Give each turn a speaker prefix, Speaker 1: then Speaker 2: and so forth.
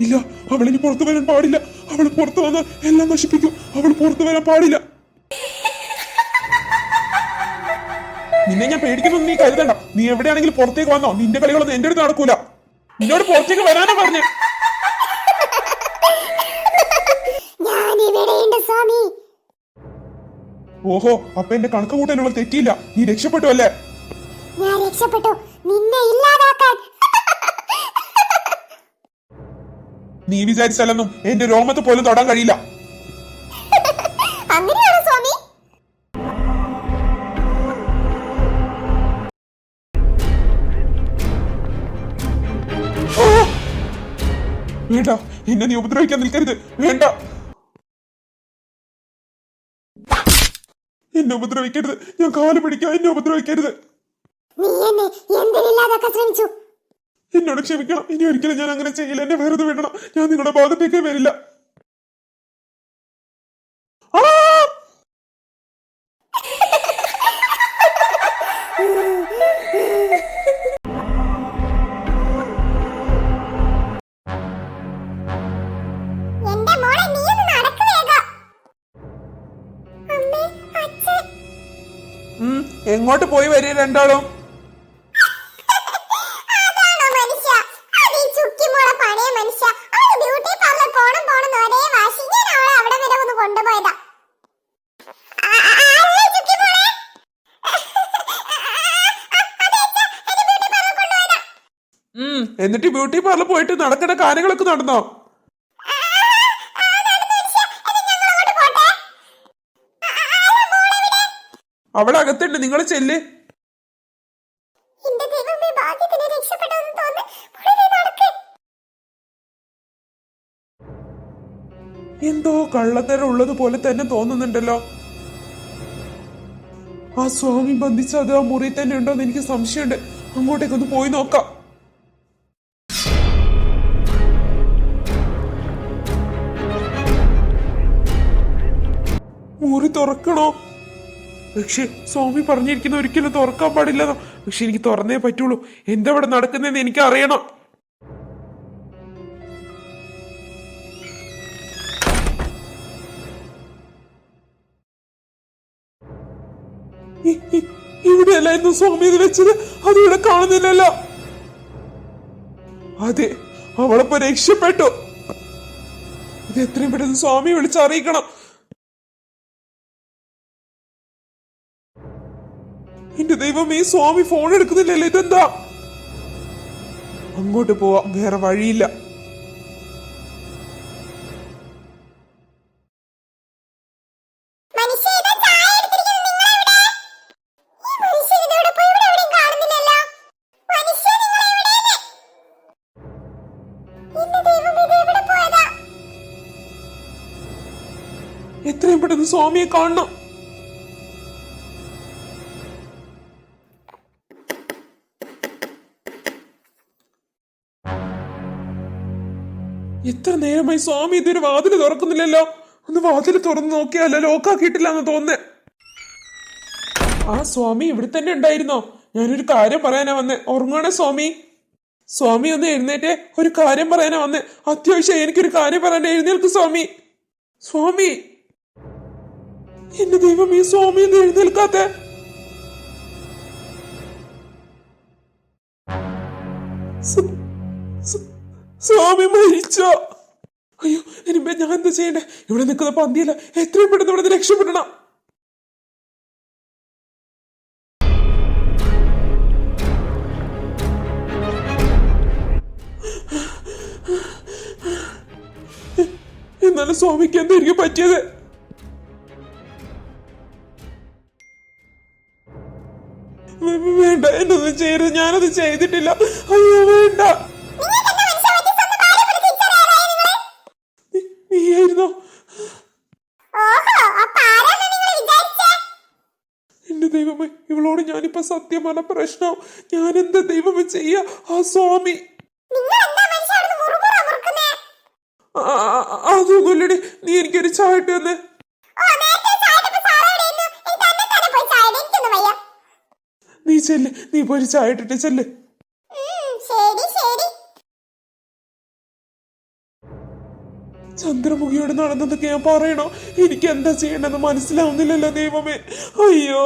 Speaker 1: ഇല്ല അവൾ ഇനി പുറത്തു വരാൻ പാടില്ല. അവൾ പുറത്തു വന്നാൽ എല്ലാം നശിപ്പിക്കും. അവൾ പുറത്തു വരാൻ പാടില്ല. നിന്നെ ഞാൻ പേടിക്കുന്നു നീ കരുതണ്ട. നീ എവിടെയാണെങ്കിലും പുറത്തേക്ക് വന്നോ. നിന്റെ കളികളൊന്നും എന്റെ അടുത്ത് നടക്കൂല. നിന്നോട് പുറത്തേക്ക് വരാനാ പറഞ്ഞേ. ഓഹോ അപ്പൊ എന്റെ കണക്ക് കൂട്ടാനുള്ള തെറ്റിയില്ല. നീ രക്ഷപ്പെട്ടു അല്ലേ?
Speaker 2: ഞാൻ രക്ഷപ്പെട്ടു. നിന്നെ ഇല്ലാതാക്കാൻ
Speaker 1: നീ വിചാരിച്ചാലൊന്നും എന്റെ രോമത്ത് പോലും തൊടാൻ കഴിയില്ല.
Speaker 2: അങ്ങനെയാണോ സ്വാമി!
Speaker 1: വേണ്ട എന്നെ നീ ഉപദ്രവിക്കാൻ നിൽക്കരുത്. വേണ്ട. എന്നെ ഉപദ്രവിക്കരുത്. ഞാൻ കാൽ പിടിക്കാം എന്നെ ഉപദ്രവിക്കരുത്.
Speaker 2: നീ എന്നെ എന്തിനില്ലാതാക്കാൻ ശ്രമിച്ചു?
Speaker 1: എന്നോട് ക്ഷമിക്കണം. ഇനി ഒരിക്കലും ഞാൻ അങ്ങനെ ചെയ്യില്ല. എന്നെ വെറുതെ വിടണം. ഞാൻ നിങ്ങളുടെ ഭാഗത്തേക്ക് വരില്ല. എങ്ങോട്ട് പോയി വരിക രണ്ടാളും
Speaker 2: അതാണോ മനുഷ്യ അത് ഈ ചുക്കിമോളെ പഴയ മനുഷ്യ അവൾ ബ്യൂട്ടി പാർലർ പോണം പോണം എന്ന് ഒരേ വാശി ഞാൻ അവളെ അവിടെ വരെ ഒന്ന് കൊണ്ടുപോയതാ ആ, ആ, ആരല്ലേ ചുക്കിമോളെ? അതെ അച്ഛാ, എന്നെ ബ്യൂട്ടി പാർലർ കൊണ്ടുപോയതാ.
Speaker 1: ഉം, എന്നിട്ട് ബ്യൂട്ടി പാർലർ പോയിട്ട് നടക്കേണ്ട കാര്യങ്ങളൊക്കെ നടന്നോ? അവിടെ അകത്തുണ്ട് നിങ്ങൾ ചെല്ല് എന്തോ കള്ളത്തരം ഉള്ളത് പോലെ തന്നെ തോന്നുന്നുണ്ടല്ലോ. ആ സ്വാമി ബന്ധിച്ച അത് ആ മുറി തന്നെ ഉണ്ടോ എന്ന് എനിക്ക് സംശയമുണ്ട്. അങ്ങോട്ടേക്കൊന്ന് പോയി നോക്കാം. മുറി തുറക്കണോ? പക്ഷെ സ്വാമി പറഞ്ഞിരിക്കുന്ന ഒരിക്കലും തുറക്കാൻ പാടില്ലെന്നോ. പക്ഷെ എനിക്ക് തുറന്നേ പറ്റുള്ളൂ. എന്താ ഇവിടെ നടക്കുന്നതെന്ന് എനിക്ക് അറിയണം ഇവിടെയല്ലായിരുന്നു സ്വാമി ഇത് വെച്ചത്. അത് ഇവിടെ കാണുന്നില്ലല്ലോ. അതെ അവളെ രക്ഷപ്പെട്ടു. ഇത് എത്രയും പെട്ടെന്ന് സ്വാമി വിളിച്ചറിയിക്കണം. എന്റെ ദൈവം ഈ സ്വാമി ഫോൺ എടുക്കുന്നില്ലല്ലോ. ഇതെന്താ? അങ്ങോട്ട് പോവാം. വേറെ വഴിയില്ല. എത്രയും പെട്ടെന്ന് സ്വാമിയെ എടുത്തിരിക്കുന്നു എത്ര നേരമായി സ്വാമി ഇതൊരു വാതിൽ തുറക്കുന്നില്ലല്ലോ. ഒന്ന് വാതിൽ തുറന്നു നോക്കിയാലോ? ലോക്കാക്കിയിട്ടില്ല എന്ന് തോന്നേ ആ സ്വാമി ഇവിടെ തന്നെ ഉണ്ടായിരുന്നോ? ഞാനൊരു കാര്യം പറയാനാ വന്നേ. ഉറങ്ങണേ സ്വാമി? സ്വാമി ഒന്ന് എഴുന്നേറ്റേ. ഒരു കാര്യം പറയാനാ വന്നേ. അത്യാവശ്യം എനിക്കൊരു കാര്യം പറയാൻ എഴുന്നേൽക്ക് സ്വാമി. സ്വാമി! എന്റെ ദൈവം ഈ സ്വാമി ഒന്ന് എഴുന്നേൽക്കാത്ത. സ്വാമി മരിച്ചോ. അയ്യോ ഇനിയിപ്പോ ഞാൻ എന്താ ചെയ്യണ്ടേ? ഇവിടെ നിൽക്കുന്ന പന്തിയല്ല എത്രയും പെട്ടെന്ന് ഇവിടെ നിന്ന് രക്ഷപ്പെടണം. എന്നാലും സ്വാമിക്ക് എന്തായിരിക്കും പറ്റിയത്? വേണ്ട എന്നൊന്നും ചെയ്യരുത്. ഞാനത് ചെയ്തിട്ടില്ല. അയ്യോ വേണ്ട.
Speaker 2: വിചാരിച്ചേ?
Speaker 1: എന്റെ ദൈവമേ ഇവളോട് ഞാനിപ്പോ സത്യം പറഞ്ഞ പ്രശ്നം. ഞാൻ എന്താ ദൈവമേ ചെയ്യാ? ആ സ്വാമി. അതൊന്നുമില്ലടി. നീ എനിക്കൊരു ചായട്ട് തന്നെ. നീ ചെല്ല് നീ പോയി ചായ ഇട്ടിട്ട് ചെല്ല്. ചന്ദ്രമുഖിയോട് നടന്നതൊക്കെ ഞാൻ പറയണോ? എനിക്ക് എന്താ ചെയ്യണമെന്ന് മനസ്സിലാവുന്നില്ലല്ലോ ദൈവമേ. അയ്യോ.